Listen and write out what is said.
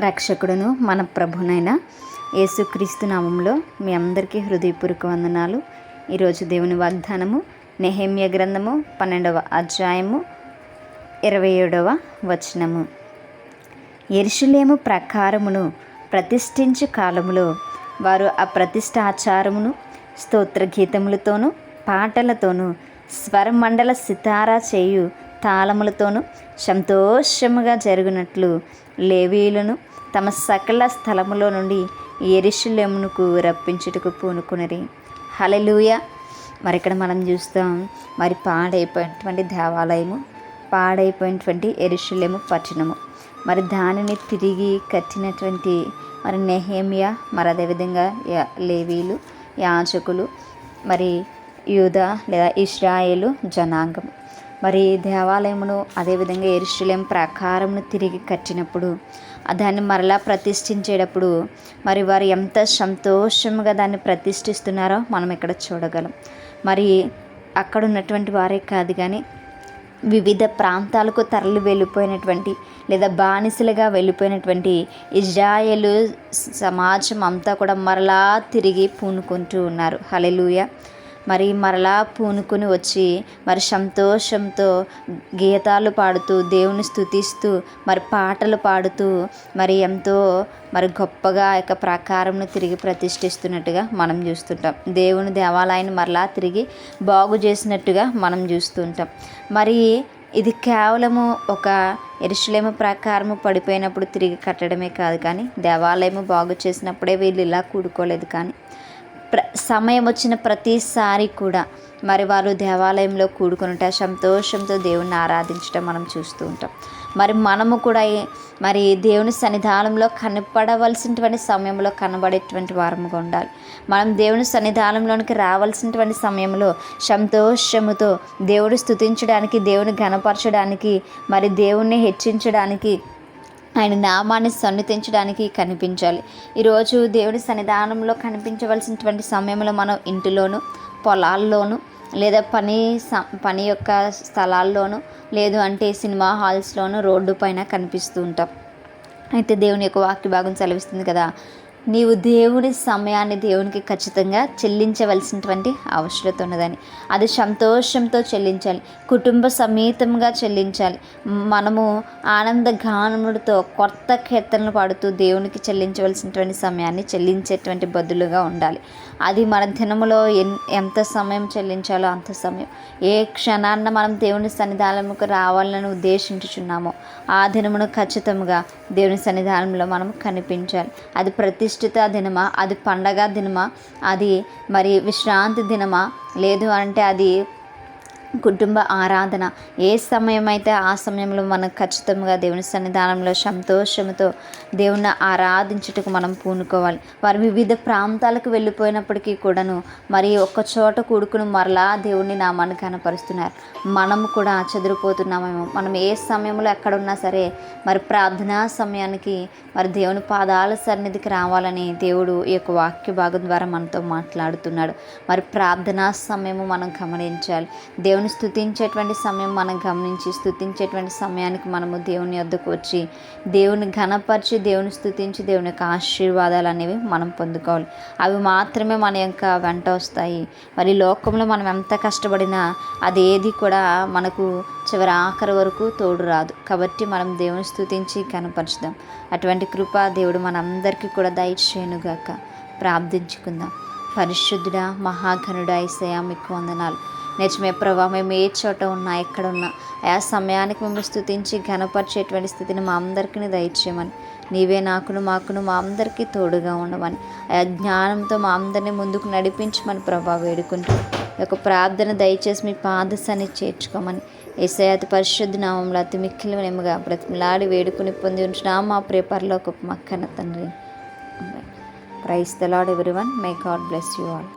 రక్షకుడును మన ప్రభునైన యేసుక్రీస్తు నామంలో మీ అందరికీ హృదయపూర్వక వందనాలు. ఈరోజు దేవుని వాగ్దానము నెహేమ్య గ్రంథము పన్నెండవ అధ్యాయము ఇరవై ఏడవ వచనము. ఎరుషులేము ప్రకారమును ప్రతిష్ఠించు కాలములో వారు ఆ ప్రతిష్టాచారమును స్తోత్ర గీతములతోనూ పాటలతోనూ స్వరమండల సితారా చేయు తాళములతోనూ సంతోషముగా జరుగునట్లు లేవీలను తమ సకల స్థలములో నుండి ఎరిశులెమునకు రప్పించుటకు పూనుకునరి. హలలుయ మరి ఇక్కడ మనం చూస్తాం మరి పాడైపోయినటువంటి దేవాలయము పాడైపోయినటువంటి ఎరుషులేము పట్టణము. మరి దానిని తిరిగి కట్టినటువంటి మరి నెహేమియా మరి అదేవిధంగా యా- లేవీలు యాచకులు మరి యూద లేదా ఇస్రాయేలు జనాంగం. మరి దేవాలయమును అదేవిధంగా ఎరుషులేం ప్రాకారమును తిరిగి కట్టినప్పుడు దాన్ని మరలా ప్రతిష్ఠించేటప్పుడు మరి వారు ఎంత సంతోషంగా దాన్ని ప్రతిష్ఠిస్తున్నారో మనం ఇక్కడ చూడగలం. మరి అక్కడ ఉన్నటువంటి వారే కాదు కానీ వివిధ ప్రాంతాలకు తరలి వెళ్ళిపోయినటువంటి లేదా బానిసలుగా వెళ్ళిపోయినటువంటి ఇజ్రాయేలు సమాజం అంతా కూడా మరలా తిరిగి పూనుకుంటూ ఉన్నారు. హలెలూయ మరి మరలా పూనుకొని వచ్చి మరి సంతోషంతో గీతాలు పాడుతూ దేవుని స్థుతిస్తూ మరి పాటలు పాడుతూ మరి ఎంతో మరి గొప్పగా యొక్క ప్రాకారంను తిరిగి ప్రతిష్ఠిస్తున్నట్టుగా మనం చూస్తుంటాం. దేవుని దేవాలయాన్ని మరలా తిరిగి బాగు చేసినట్టుగా మనం చూస్తుంటాం. మరి ఇది కేవలము ఒక ఎరుషులేము ప్రకారము పడిపోయినప్పుడు తిరిగి కట్టడమే కాదు కానీ దేవాలయము బాగు చేసినప్పుడే వీళ్ళు ఇలా కూడుకోలేదు కానీ ప్ర సమయం వచ్చిన ప్రతిసారి కూడా మరి వారు దేవాలయంలో కూడుకునుట సంతోషంతో దేవుణ్ణి ఆరాధించడం మనం చూస్తూ ఉంటాం. మరి మనము కూడా మరి దేవుని సన్నిధానంలో కనపడవలసినటువంటి సమయంలో కనబడేటువంటి వారముగా ఉండాలి. మనం దేవుని సన్నిధానంలోనికి రావాల్సినటువంటి సమయంలో సంతోషముతో దేవుడు స్థుతించడానికి దేవుని ఘనపరచడానికి మరి దేవుణ్ణి హెచ్చించడానికి ఆయన నామాన్ని సన్నిధించడానికి కనిపించాలి. ఈరోజు దేవుని సన్నిధానంలో కనిపించవలసినటువంటి సమయంలో మనం ఇంటిలోను పొలాల్లోనూ లేదా పని స పని యొక్క స్థలాల్లోనూ లేదు అంటే సినిమా హాల్స్లోనూ రోడ్డు పైన కనిపిస్తూ ఉంటాం. అయితే దేవుని యొక్క వాక్య భాగం సెలవిస్తుంది కదా నీవు దేవుని సమయాన్ని దేవునికి ఖచ్చితంగా చెల్లించవలసినటువంటి అవసరత ఉన్నదని. అది సంతోషంతో చెల్లించాలి. కుటుంబ సమేతంగా చెల్లించాలి. మనము ఆనంద గానముడితో కొత్త కీర్తనలు పాడుతూ దేవునికి చెల్లించవలసినటువంటి సమయాన్ని చెల్లించేటువంటి బదులుగా ఉండాలి. అది మన దినములో ఎన్ ఎంత సమయం చెల్లించాలో అంత సమయం. ఏ క్షణాన్న మనం దేవుని సన్నిధానముకు రావాలని ఉద్దేశించుచున్నామో ఆ దినమును ఖచ్చితంగా దేవుని సన్నిధానంలో మనం కనిపించాలి. అది ప్రతిష్ఠిత దినమా? అది పండగ దినమా? అది మరి విశ్రాంతి దినమా? లేదు అంటే అది కుటుంబ ఆరాధన. ఏ సమయమైతే ఆ సమయంలో మనం ఖచ్చితంగా దేవుని సన్నిధానంలో సంతోషంతో దేవుణ్ణి ఆరాధించుటకు మనం పూనుకోవాలి. వారు వివిధ ప్రాంతాలకు వెళ్ళిపోయినప్పటికీ కూడాను మరి ఒక్క చోట కూడుకుని మరలా దేవుని నామాన్ని కనపరుస్తున్నారు మనము కూడా చెదిరిపోతున్నామేమో. మనం ఏ సమయంలో ఎక్కడున్నా సరే మరి ప్రార్థనా సమయానికి మరి దేవుని పాదాల సన్నిధికి రావాలని దేవుడు ఈ యొక్క వాక్య భాగం ద్వారా మనతో మాట్లాడుతున్నాడు. మరి ప్రార్థనా సమయము మనం గమనించాలి. దేవుని స్థుతించేటువంటి సమయం మనం గమనించి స్థుతించేటువంటి సమయానికి మనము దేవుని వద్దకు వచ్చి దేవుని ఘనపరిచి దేవుని స్థుతించి దేవుని యొక్క ఆశీర్వాదాలు అనేవి మనం పొందుకోవాలి. అవి మాత్రమే మన యొక్క వెంట వస్తాయి. మరి లోకంలో మనం ఎంత కష్టపడినా అది ఏది కూడా మనకు చివరి ఆఖరి వరకు తోడు రాదు. కాబట్టి మనం దేవుని స్థుతించి కనపరుచుదాం. అటువంటి కృప దేవుడు మనందరికీ కూడా దయచేయనుగాక. ప్రార్థించుకుందాం. పరిశుద్ధుడా మహాఘనుడా ఐసయా మీకు వందనాలు. నిజమే ప్రభా మేము ఏ చోట ఉన్నా ఎక్కడ ఉన్నా ఆ సమయానికి మేము స్థుతించి ఘనపరిచేటువంటి స్థితిని మా అందరికీ దయచేయమని. నీవే నాకును మాకును మా అందరికీ తోడుగా ఉండమని. ఆ జ్ఞానంతో మా అందరినీ ముందుకు నడిపించమని ప్రభా వేడుకుంటూ యొక్క ప్రార్థన దయచేసి మీ పాదశాన్ని చేర్చుకోమని. ఏసయాతి పరిశుద్ధ నామంలో అతి మిక్కిలనేముగా బ్రతిమలాడి వేడుకుని పొంది ఉంచిన మా ప్రేపర్లో ఒక మక్కన తండ్రి. Praise the Lord every one my God bless you all